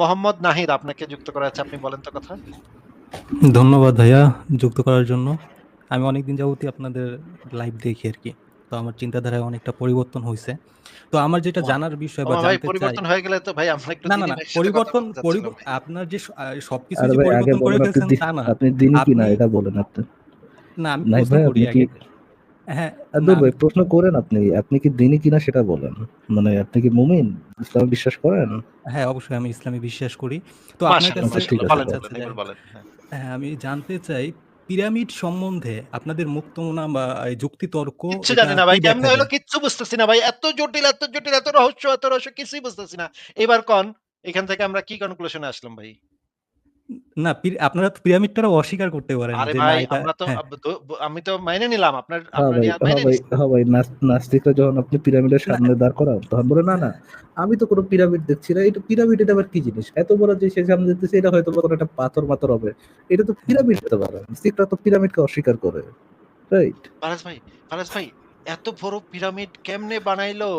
মোহাম্মদ নাহিদ আপনাকে যুক্ত করা আছে আপনি বলেন তো কথা। ধন্যবাদ ভাইয়া যুক্ত করার জন্য। আমি অনেকদিন যাবতই আপনাদের লাইভ দেখি আর কি। তো আমার চিন্তাধারায় অনেকটা পরিবর্তন হয়েছে তো আমার যেটা জানার বিষয় বা জানতে চাই পরিবর্তন হয়ে গেলে তো ভাই আমরা একটু না না দিনী না পরিবর্তন। আপনার যে সবকিছু যে পরিবর্তন করে ফেলছেন তা না। আপনি দিনই আপনি কিনা এটা বলেন আপনি। না আমি প্রশ্ন করি আগে। হ্যাঁ ভাই প্রশ্ন করেন আপনি আপনি কি দিনই কিনা সেটা বলেন। মানে আপনি কি মুমিন? ইসলামে বিশ্বাস করেন? হ্যাঁ অবশ্যই আমি ইসলামে বিশ্বাস করি। তো আপনার কাছে যাই বলেন হ্যাঁ। হ্যাঁ আমি জানতে চাই পিরামিড সম্বন্ধে আপনাদের মুক্তমনা বা এই যুক্তিতর্ক কিচ্ছু জানি না ভাই কি কেমনে হলো কিচ্ছু বুঝতেছি না ভাই এত জটিল এত জটিল এত রহস্য এত রহস্য কিছুই বুঝতেছি না। এবার কন এখান থেকে আমরা কি কনক্লুশনে আসলাম ভাই? না আপনারা তো পিরামিডটারও অস্বীকার করতে পারেন আরে ভাই আমরা তো হ্যাঁ। আমি তো মাইনে নিলাম আপনার হ্যাঁ ভাই হ্যাঁ নাস্তিকরা যখন আপনি পিরামিডের সামনে দাঁড় করান তখন বলে না না আমি তো কোনো পিরামিড দেখছি না এটা পিরামিড এটা আবার কি জিনিস? এত বড় যে সে সামনে দেখতেছে এটা হয়তো কোনো একটা পাথর মাথর হবে। এটা তো পিরামিড হতে পারে নাস্তিকরা তো পিরামিডকে অস্বীকার করে রাইট? ফারাজ ভাই ফারাজ ভাই এত বড় পিরামিড কেমনে বানাইলো?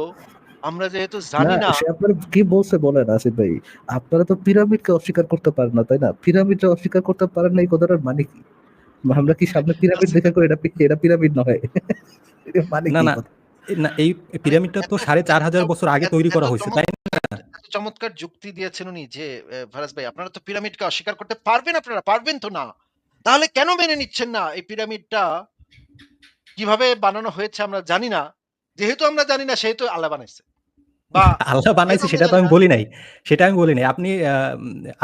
আমরা যেহেতু জানি না। আপনার কি বলছে বলেন আসিফ ভাই? আপনারা তো পিরামিডকে অস্বীকার করতে পারেন না তাই না? অস্বীকার করতে পারেন না এই কথাটার মানে কি? আমরা কি সামনে পিরামিড দেখে করে? এটা এটা পিরামিড নয়। মানে না না না এই পিরামিডটা তো সাড়ে চার হাজার বছর আগে তৈরি করা হয়েছে তাই না? চমৎকার- যুক্তি দিয়েছেন উনি যে ফারাজ ভাই আপনারা তো পিরামিডকে অস্বীকার করতে পারবেন আপনারা পারবেন তো না? তাহলে কেন মেনে নিচ্ছেন না এই পিরামিডটা? কীভাবে বানানো হয়েছে আমরা জানি না। যেহেতু আমরা জানি না সেহেতু আল্লাহ বানাইছে। আল্লাহ বানাইছে সেটা তো আমি বলি নাই। সেটা আমি বলি নাই। আপনি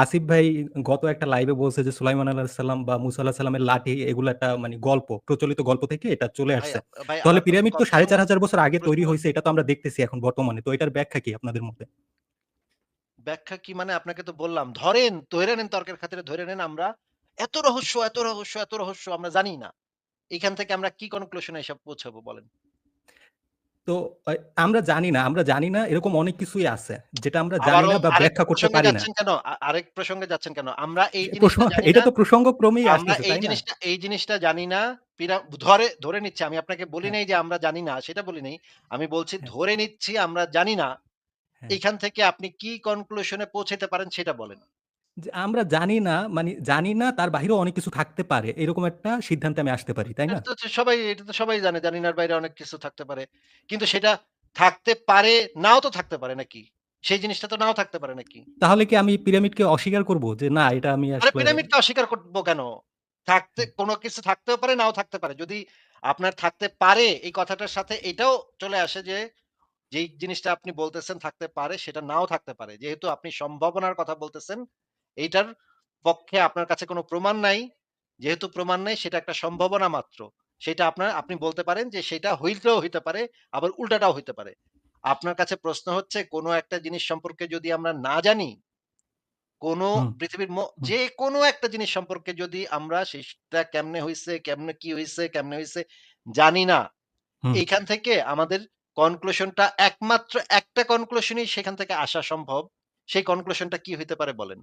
আসিফ ভাই গত একটা লাইভে বলছে যে সুলাইমান আল্লাহ সাল্লাম বা মুসা আল্লাহ সাল্লামের লাঠি এগুলো একটা মানে গল্প প্রচলিত গল্প থেকে এটা চলে আসছে। তাহলে পিরামিড তো সাড়ে চার হাজার বছর আগে তৈরি হয়েছে এটা তো আমরা দেখতেছি এখন বর্তমানে। তো এটার ব্যাখ্যা কি আপনাদের মধ্যে? ব্যাখ্যা কি মানে আপনাকে তো বললাম ধরেন ধরে নেন তর্কের খাতিরে ধরে নেন আমরা এত রহস্য এত রহস্য এত রহস্য আমরা জানি না। এখান থেকে আমরা কি কনক্লুশনে এসব পৌঁছাবো বলেন? তো আমরা জানি না আমরা জানি না এরকম অনেক কিছুই আছে যেটা আমরা জানি না বা ব্যাখ্যা করতে পারি না কেন আরেক প্রসঙ্গে যাচ্ছেন কেন আমরা এই জিনিসটা এটা তো প্রসঙ্গ ক্রমেই আমরা এই জিনিসটা এই জিনিসটা জানি না ধরে ধরে নিচ্ছি আমি আপনাকে বলি হ্যাঁ। নাই যে আমরা জানি না সেটা বলি নাই আমি বলছি হ্যাঁ। ধরে নিচ্ছি আমরা জানি না হ্যাঁ। এখান থেকে আপনি কি কনক্লুশনে পৌঁছাতে পারেন সেটা বলেন যে আমরা জানি না মানে জানি না তার বাইরেও অনেক কিছু থাকতে পারে। এরকম একটা সিদ্ধান্তে আমি আসতে পারি তাই না? এটা তো সবাই এটা তো সবাই জানে জানিনার বাইরে অনেক কিছু থাকতে পারে। কিন্তু সেটা থাকতে পারে নাও তো থাকতে পারে নাকি? সেই জিনিসটা তো নাও থাকতে পারে নাকি? তাহলে কি আমি পিরামিডকে অস্বীকার করব? যে না এটা আমি আরে আসলে পিরামিডকে অস্বীকার করব কেন? থাকতে কোনো কিছু থাকতেও পারে নাও থাকতে পারে। যদি আপনার থাকতে পারে এই কথাটার সাথে এটাও চলে আসে যে যেই জিনিসটা আপনি বলতেছেন থাকতে পারে সেটা নাও থাকতে পারে। যেহেতু আপনি সম্ভাবনার কথা বলতেছেন এইটার পক্ষে আপনার কাছে কোনো প্রমাণ নাই। যেহেতু প্রমাণ নাই সেটা একটা সম্ভাবনা মাত্র। সেটা আপনার আপনি বলতে পারেন যে সেটা হইলেও হইতে পারে আবার উল্টাটাও হইতে পারে। আপনার কাছে প্রশ্ন হচ্ছে কোনো একটা জিনিস সম্পর্কে যদি আমরা না জানি কোনো। পৃথিবীর যে কোনো একটা জিনিস সম্পর্কে যদি আমরা সেটা কেমনে হইছে কেমনে কি হইছে কেমনে হইছে জানি না। এইখান থেকে আমাদের কনক্লুশনটা একমাত্র একটা কনক্লুশনই সেখান থেকে আসা সম্ভব। সেই কনক্লুশনটা কি হইতে পারে বলেন?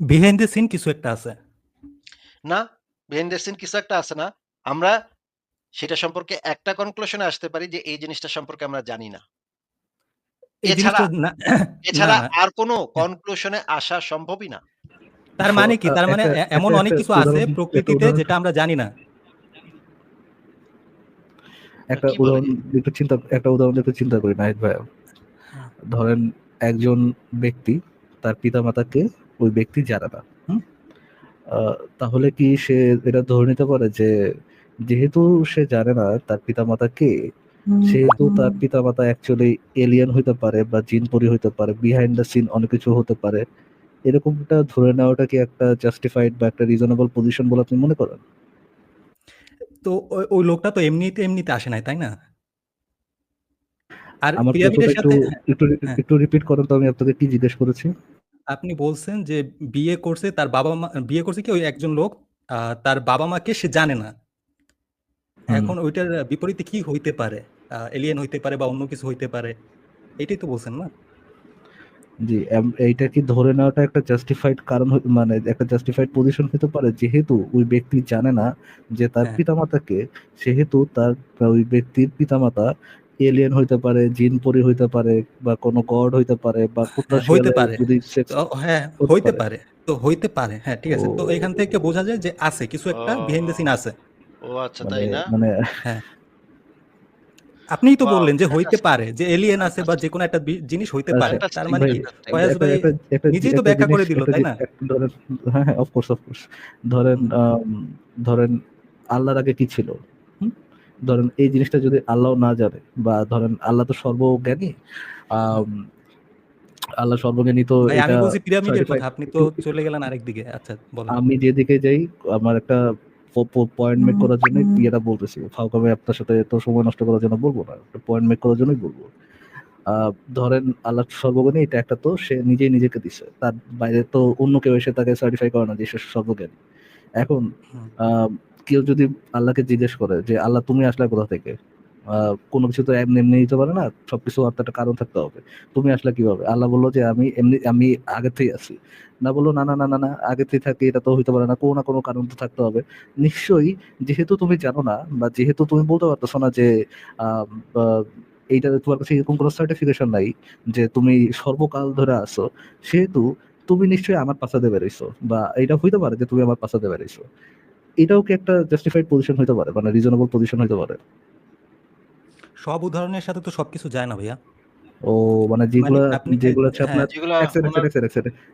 বিহাইন্ড দ্য সিন কিছু একটা আছে। না বিহাইন্ড দ্য সিন কিছু একটা আছে না। আমরা সেটা সম্পর্কে একটা কনক্লুশনে আসতে পারি যে এই জিনিসটা সম্পর্কে আমরা জানি না। এছাড়া। আর কোনো কনক্লুশনে আসা সম্ভবই না। তার মানে কি? তার মানে এমন অনেক কিছু আছে প্রকৃতিতে যেটা আমরা জানি না। একটা উদাহরণ একটু চিন্তা একটা উদাহরণ একটু চিন্তা করি নাহিদ ভাই হ্যাঁ। ধরেন একজন ব্যক্তি তার পিতামাতাকে ওই ব্যক্তি জানে না তাহলে কি সে এটা ধরে নিতে পারে যে যেহেতু সে জানে না তার পিতামাতা কে সেহেতু তার পিতামাতা অ্যাকচুয়ালি এলিয়েন হইতে পারে বা জিন পরি হইতে পারে বিহাইন্ড দ্য সিন অনেক কিছু হতে পারে এরকমটা ধরে নেওয়াটা কি একটা জাস্টিফাইড বা একটা রিজনেবল পজিশন বলে আপনি মনে করেন? তো ওই- ওই লোকটা তো এমনিতে এমনিতে আসে নাই তাই না? আর আমার একটু সাথে একটু হ্যাঁ। একটু রিপিট করেন তো আমি আপনাকে কি জিজ্ঞেস করেছি? আপনি বলছেন যে বিয়ে করছে তার বাবা মা বিয়ে করছে কি ওই একজন লোক আহ, তার বাবা মাকে সে জানে না। হুম। এখন ওইটার বিপরীতে কি হইতে পারে? এলিয়েন হইতে পারে বা অন্য কিছু হইতে পারে? এটাই তো বলছেন না? জি এইটা কি ধরে নেওয়াটা একটা জাস্টিফাইড কারণ মানে একটা জাস্টিফাইড পজিশন হতে পারে? যেহেতু ওই ব্যক্তি জানে না যে তার হ্যাঁ। পিতামাতাকে সেহেতু তার ওই ব্যক্তির পিতামাতা এলিয়েন হইতে পারে জিন পরি হইতে পারে বা কোনো গড হইতে পারে বা কুত্তা হ্যাঁ, হইতে পারে। হ্যাঁ হইতে পারে। পারে। তো হইতে পারে হ্যাঁ ঠিক আছে। তো এখান থেকে বোঝা যায় যে আছে কিছু একটা বিহাইন্ড দ্য সিন আছে। ও আচ্ছা মানে তাই না? মানে আপনিই তো বললেন যে হইতে পারে যে এলিয়েন আছে বা যে কোনো একটা জিনিস হইতে পারে তার মানে কি. ফয়াজ ভাই নিজেই তো ব্যাখ্যা করে দিল, তাই না? ধরেন হ্যাঁ হ্যাঁ অফকোর্স অফকোর্স ধরেন আম, ধরেন আল্লাহর আগে কি ছিল? ধরেন এই জিনিসটা যদি আল্লাহ না জানে বা ধরেন আল্লাহ তো সর্বজ্ঞানী আল্লাহ সর্বজ্ঞানী তো আমি বলছি পিরামিডের কথা আপনি তো চলে গেলেন আরেক দিকে আচ্ছা বলেন আমি যেদিকে যাই আমার একটা পয়েন্ট মেক করার জন্য ইয়েটা বলতেছি। ফাউকামে আপনার সাথে তো সময় নষ্ট করার জন্য বলব না। পয়েন্ট মেক করার জন্যই বলব। ধরেন আল্লাহ সর্বজ্ঞানী এটা একটা তো সে নিজেই নিজেকে দিছে। তার বাইরে তো অন্য কেউ এসে তাকে সার্টিফাই করে না যে সে সর্বজ্ঞানী। এখন আহ, কেউ যদি আল্লাহকে জিজ্ঞেস করে যে আল্লাহ তুমি আসলে কোথা থেকে? কোনো কিছু তো এমনি এমনি নিতে পারে না, সবকিছু তো একটা কারণ থাকতে হবে। তুমি আসলে কীভাবে? আল্লাহ বলল যে আমি এমনি, আমি আগে থেকে আছি। না বলল, না না না না না, আগে থেকে থাকি, এটা তো হইতে পারে না, কোনো না কোনো কারণ তো থাকতে হবে। নিশ্চয়ই যেহেতু তুমি জানো না, বা যেহেতু তুমি বলতে পারতেছো না যে এইটা তোমার কাছে এরকম কোনো সার্টিফিকেশন নাই যে তুমি সর্বকাল ধরে আসো সেহেতু তুমি নিশ্চয়ই আমার পাশাতে বেরোইছো বা এটা হইতে পারে যে তুমি আমার পাশাতে বেরোইছো এটাও কি একটা জাস্টিফাইড পজিশন হইতে পারে মানে রিজনেবল পজিশন হইতে পারে? সব উদাহরণের সাথে তো সবকিছু যায় না ভাইয়া। ও মানে যেগুলো আপনি- যেগুলো হচ্ছে হ্যাঁ, আপনার যেগুলো।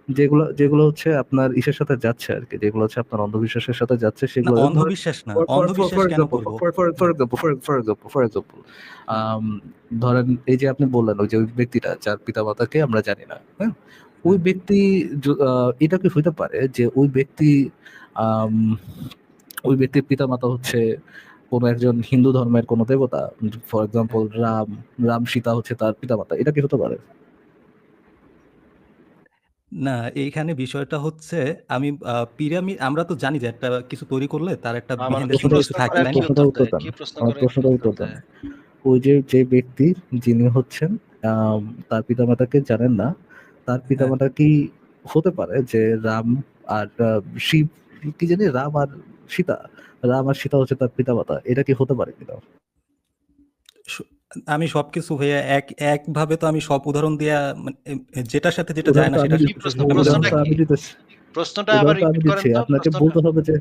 যেগুলো যেগুলো হচ্ছে আপনার ইসের সাথে যাচ্ছে আর কি। যেগুলো হচ্ছে আপনার অন্ধবিশ্বাসের সাথে যাচ্ছে সেগুলো অন্ধবিশ্বাস না। অন্ধবিশ্বাস কেন for example, for- for example, for um, ধরেন এই যে আপনি বললেন ওই যে ওই ব্যক্তিটা যার পিতা মাতাকে আমরা জানি না হ্যাঁ? ওই ব্যক্তি আহ, এটা কি হইতে পারে যে ওই ব্যক্তি আম, ওই ব্যক্তির পিতা মাতা হচ্ছে কোনো একজন হিন্দু ধর্মের কোনো দেবতা ফর এক্সাম্পল রাম রাম সীতা হচ্ছে তার পিতা মাতা এটা কি হতে পারে? না এইখানে বিষয়টা হচ্ছে আমি পিরামিড আমরা তো জানি যে একটা কিছু তৈরি করলে তার একটা থাকে? ওই যে যে ব্যক্তি যিনি হচ্ছেন তার পিতামাতাকে জানেন না তার পিতামাতা কি হতে পারে যে রাম আর আহ, শিব কি জানি রাম আর সীতা রাম আর সীতা হচ্ছে তার পিতামাতা। এটা কি হতে পারে কিনা? আমি সবকিছু ভাইয়া এক একভাবে তো আমি সব উদাহরণ দিয়া মানে, যেটার সাথে যেটা যায় না সেটা কি? প্রশ্নটা আবার রিপিট করেন তো আপনাকে বলতে হবে যে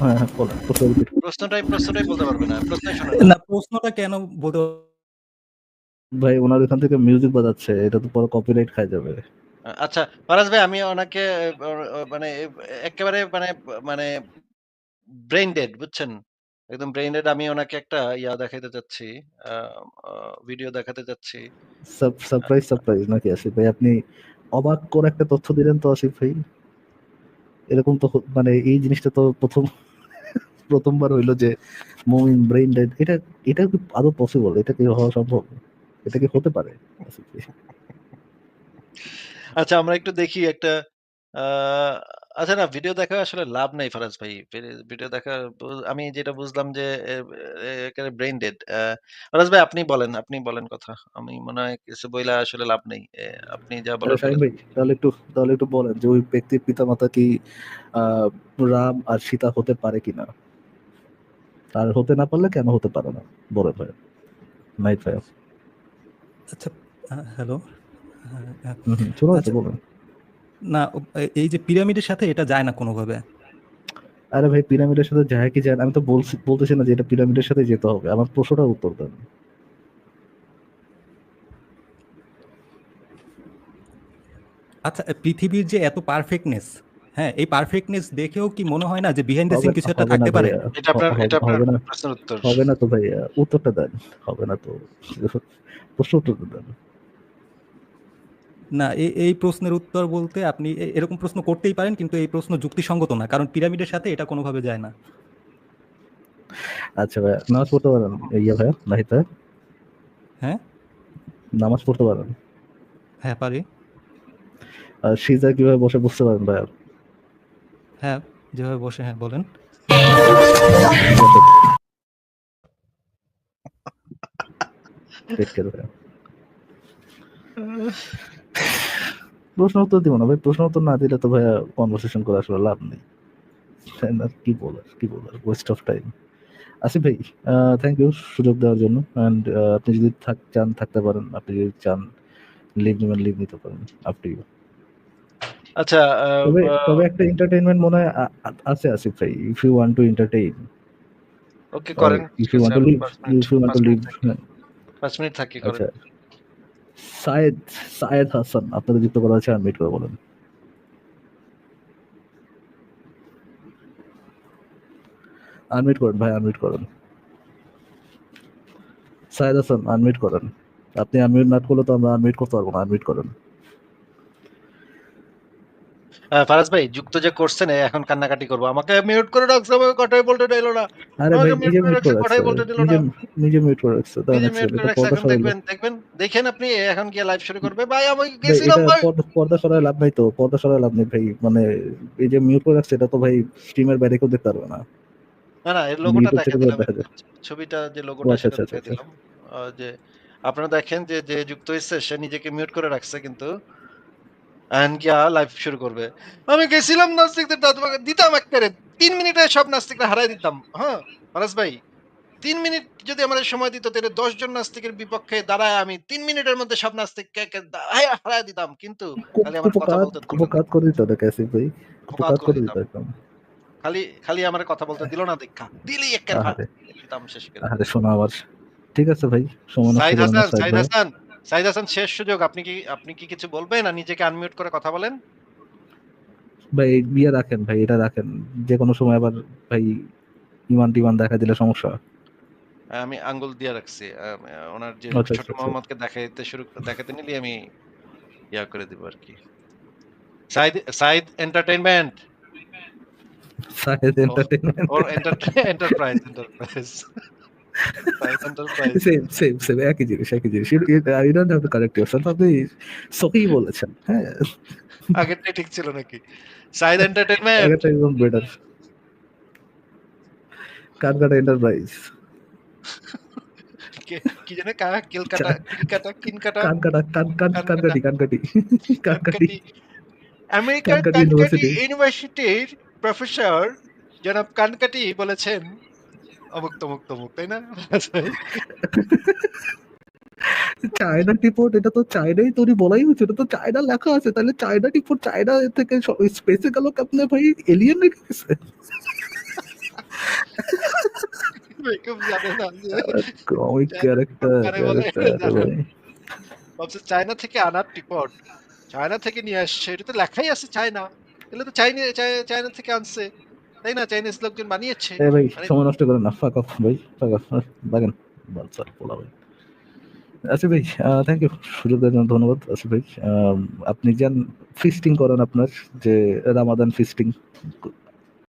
হ্যাঁ হ্যাঁ বলেন প্রশ্ন repeat করুন। প্রশ্নটাই প্রশ্নটাই বলতে পারবে না প্রশ্নই না প্রশ্নটা কেন বলতে ভাই ওনার ওখান থেকে মিউজিক বাজাচ্ছে এটা তো পরে কপিরাইট খাই যাবে। আচ্ছা ফারাজ ভাই আমি ওনাকে মানে একেবারে মানে মানে ব্রেইন ডেড বুঝছেন? একদম ব্রেইন ডেড আমি ওনাকে একটা ইয়া দেখাইতে চাচ্ছি ভিডিও দেখাতে চাচ্ছি। সারপ্রাইজ সারপ্রাইজ নাকি আসিফ ভাই? আপনি অবাক করে একটা তথ্য দিলেন তো আসিফ ভাই? এরকম তো মানে এই জিনিসটা তো প্রথম প্রথমবার হইল যে মুভিং ব্রেইন ডেড এটা এটা কি আদৌ পসিবল এটা কি হওয়া সম্ভব? এটা কি হতে পারে আচ্ছা আমরা একটু দেখি একটা আচ্ছা না ভিডিও দেখা আসলে লাভ নাই ফারাজ ভাই। ভিডিও দেখা বু- আমি যেটা বুঝলাম যে ব্রেইন ডেড ফারাজ ভাই আপনি বলেন আপনি বলেন কথা। আমি মনে হয় কিছু বইলা আসলে লাভ নেই। এ, আপনি যা তাহলে শাহিন ভাই তাহলে একটু তাহলে একটু বলেন যে ওই ব্যক্তির পিতামাতা কি আহ, রাম আর সীতা হতে পারে কিনা? আর হতে না পারলে কেন হতে পারে না? বলেন ভাই। নাইট ভাই আচ্ছা হ্যালো। হুম হুম, শোনা যাচ্ছে আচ্ছা। বলেন। না এই যে পিরামিডের সাথে এটা যায় না কোনোভাবে। আরে ভাই পিরামিডের সাথে যায় কি যায় আমি তো বলছি বলতেছি না যে এটা পিরামিডের সাথে যেতে হবে। আমার প্রশ্নটা উত্তর দেন। আচ্ছা পৃথিবীর যে এত পারফেক্টনেস হ্যাঁ এই পারফেক্টনেস দেখেও কি মনে হয় না যে বিহাইন্ড দ্য সিন কিছু একটা হবে না থাকতে পারে? এটা আপনার এটা আপনার হবে না। প্রশ্নের উত্তর। হবে না তো ভাইয়া উত্তরটা দেন। হবে না তো। প্রশ্ন উত্তর দেন। না এই এই প্রশ্নের উত্তর বলতে আপনি এরকম প্রশ্ন করতেই পারেন কিন্তু এই প্রশ্ন যুক্তিসঙ্গত না কারণ পিরামিডের সাথে এটা কোনোভাবে যায় না। আচ্ছা ভাইয়া নামাজ পড়তে পারেন ইয়া ভাইয়া নাহিদ ভাইয়া হ্যাঁ? নামাজ পড়তে পারেন। হ্যাঁ পারি। আর সিজা কীভাবে বসে বুঝতে পারেন ভাইয়া হ্যাঁ যেভাবে বসে হ্যাঁ বলেন। Take care ভাইয়া প্রশ্ন উত্তর দিব না ভাই। প্রশ্ন উত্তর না দিলে তো ভাইয়া কনভারসেশন করে আসলে লাভ নেই? কি বলার কি বলার? ওয়েস্ট অফ টাইম আসিফ ভাই থ্যাংক ইউ সুযোগ দেওয়ার জন্য। অ্যান্ড আপনি যদি থাক চান থাকতে পারেন আপনি যদি চান লিভ নেবেন লিভ নিতে পারেন আপনি আচ্ছা তবে তবে একটা এন্টারটেইনমেন্ট মনে হয় আছে আসিফ ভাই if you want to entertain okay করেন। If you want to leave if you want to leave minute পাঁচ মিনিট থাকি করেন। আচ্ছা। সায়েদ সায়েদ হাসান, আপনাদের যুক্ত করা আছে আনমিট করে বলেন। আনমিট করেন ভাই আনমিট করেন। সায়েদ হাসান আনমিট করেন। আপনি আনমিট না করলে তো আমরা আনমিট করতে পারব না আনমিট করেন। ফারাজ ভাই যুক্ত যে করছেন এখন কান্নাকাটি করব। আমাকে মিউট করে রাখছে আমাকে কথাই বলতে দিল না। আরে ভাই নিজে মিউট করে কথাই বলতে দিল না। নিজে মিউট করে রাখছে তাই নিজে না মিউট করে রাখছে এখন দেখবেন দেখবেন দেখেন আপনি এখন গিয়ে লাইভ শুরু করবে। ভাই আমি ভাই গেছিলাম ভাই। পর্দা- সরায় লাভ নাই তো পর্দা সরায় লাভ নেই ভাই মানে এই যে মিউট করে রাখছে এটা তো ভাই স্ট্রিমের বাইরে কেউ দেখতে পারবে না। না না এর লোগোটা দেখা দিলাম ছবিটা যে লোগোটা আচ্ছা, সেটা আচ্ছা, আচ্ছা। দিলাম। যে আপনারা দেখেন যে যে যুক্ত হয়েছে সে নিজেকে মিউট করে রাখছে কিন্তু। এখন লাইভ শুরু করবে। আমি গেছিলাম নাস্তিকদের দিতাম তিন মিনিটে সব নাস্তিকরা হারাই দিতাম। হ্যাঁ ভাই তিন মিনিট যদি আমাদের সময় দিত তাহলে দশ জন নাস্তিকের বিপক্ষে দাঁড়ায় আমি তিন মিনিটের মধ্যে সব নাস্তিককে কে হারাই দিতাম। কিন্তু খালি আমার কথা বলতে দিল না। কুপকাত করে দিত ওটা ক্যাসিফ ভাই। কুপকাত করে দিত খালি খালি আমার কথা বলতে দিল না দেখা দিলি একের ভাগ দিতাম শেষ করে। আরে শোনা আমার ঠিক আছে ভাই সময় সাইদ হাসান সাইদ সাইদ হাসান। সাইদ হাসান শেষ সুযোগ আপনি কি আপনি কি কিছু বলবেন? না নিজেকে আনমিউট করে কথা বলেন। ভাই বিয়ে রাখেন ভাই এটা রাখেন। যে কোনো সময় আবার ভাই ইমান টিমান দেখা দিলে সমস্যা আমি আঙ্গুল দিয়ে রাখছি। ওনার যে আচ্ছা, ছোট আচ্ছা, আচ্ছা। মোহাম্মদকে দেখাইতে শুরু দেখাতে নিলে আমি ইয়া করে দিব আর কি। Saeed Saeed entertainment Saeed entertainment or enterprise enterprise same same same একই জিনিস একই জিনিস। I don't have to correct yourself আপনি সহি বলেছেন হ্যাঁ। আগেরটা ঠিক ছিল নাকি? সাইদ এন্টারটেইনমেন্ট আগেরটা একদম বেটার কানকাটা এন্টারপ্রাইজ কি জানে কানকাটা? কান কান কানকাটি। কানকাটি কানকাটি। ইউনিভার্সিটির প্রফেসর জনাব কানকাটি বলেছেন অমুক তমুক তমুক তাই না? চায়না টিপোর্ট এটা তো চায়নাই তৈরি বলাই হচ্ছে এটা তো চায়না লেখা আছে তাহলে চায়না টিপোর্ট চায়না থেকে স্পেসে গেল আপনি ভাই? এলিয়েন রেখে গেছে? ক্যারেক্টার চায়না থেকে আনার টিপট চায়না থেকে নিয়ে আসছে এটা তো লেখাই আছে চায়না। এগুলো তো চাইনা চায়না থেকে আনছে। তাই না? চাইনিজ লোকজন বানিয়েছে। ভাই সময় নষ্ট করেন না ফাক অফ ভাই? ফাক অফ লাগেন বালসার পোলা ভাই। আসিফ ভাই থ্যাংক ইউ সুযোগ দেওয়ার জন্য ধন্যবাদ আসিফ ভাই। আহ, আপনি যান ফিস্টিং করেন আপনার যে রামাদান ফিস্টিং